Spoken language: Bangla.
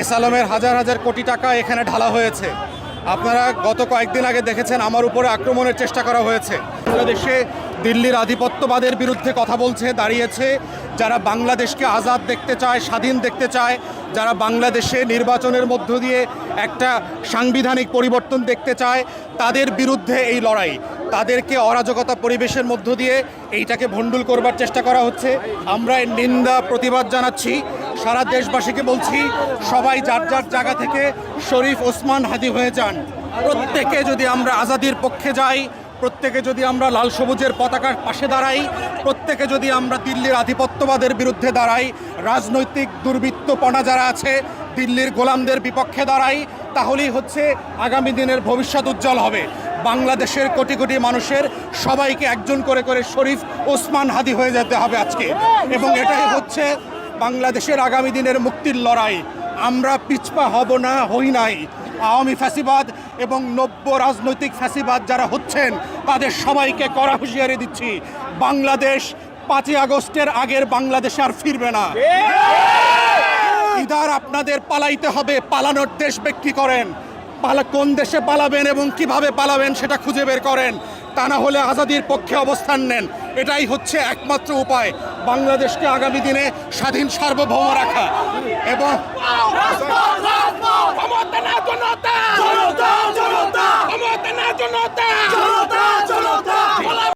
এস আলমের হাজার হাজার কোটি টাকা এখানে ঢালা হয়েছে। আপনারা গত কয়েকদিন আগে দেখেছেন আমার উপরে আক্রমণের চেষ্টা করা হয়েছে। বাংলাদেশে দিল্লির আধিপত্যবাদের বিরুদ্ধে কথা বলছে, দাঁড়িয়েছে। যারা বাংলাদেশকে আজাদ দেখতে চায়, স্বাধীন দেখতে চায়, যারা বাংলাদেশে নির্বাচনের মধ্য দিয়ে একটা সাংবিধানিক পরিবর্তন দেখতে চায়, তাদের বিরুদ্ধে এই লড়াই। তাদেরকে অরাজকতা পরিবেশের মধ্য দিয়ে এইটাকে ভণ্ডুল করবার চেষ্টা করা হচ্ছে। আমরা নিন্দা, প্রতিবাদ জানাচ্ছি। সারা দেশবাসীকে বলছি, সবাই যার যার জায়গা থেকে শরীফ ওসমান হাদি হয়ে যান। প্রত্যেকে যদি আমরা আজাদির পক্ষে যাই, প্রত্যেকে যদি আমরা লাল সবুজের পতাকার পাশে দাঁড়াই, প্রত্যেকে যদি আমরা দিল্লির আধিপত্যবাদের বিরুদ্ধে দাঁড়াই, রাজনৈতিক দুর্বৃত্তপনা যারা আছে, দিল্লির গোলামদের বিপক্ষে দাঁড়াই, তাহলেই হচ্ছে আগামী দিনের ভবিষ্যৎ উজ্জ্বল হবে। বাংলাদেশের কোটি কোটি মানুষের সবাইকে একজন করে করে শরীফ ওসমান হাদি হয়ে যেতে হবে আজকে। এবং এটাই হচ্ছে বাংলাদেশের আগামী দিনের মুক্তির লড়াই। আমরা পিছপা হব না হই নাই। আওয়ামী ফ্যাসিবাদ এবং নব্য রাজনৈতিক ফ্যাসিবাদ যারা হচ্ছেন তাদের সবাইকে কড়া হুঁশিয়ারি দিচ্ছি। বাংলাদেশ পাঁচই আগস্টের আগের বাংলাদেশ আর ফিরবে না। ইদার আপনাদের পালাইতে হবে পালানোর দেশ ব্যক্তি করেন। পালা কোন দেশে পালাবেন এবং কীভাবে পালাবেন সেটা খুঁজে বের করেন? তা না হলে আজাদির পক্ষে অবস্থান নেন। এটাই হচ্ছে একমাত্র উপায়। বাংলাদেশকে আগামী দিনে স্বাধীন সার্বভৌম রাখা। এবং জনতা! জনতা জনতা!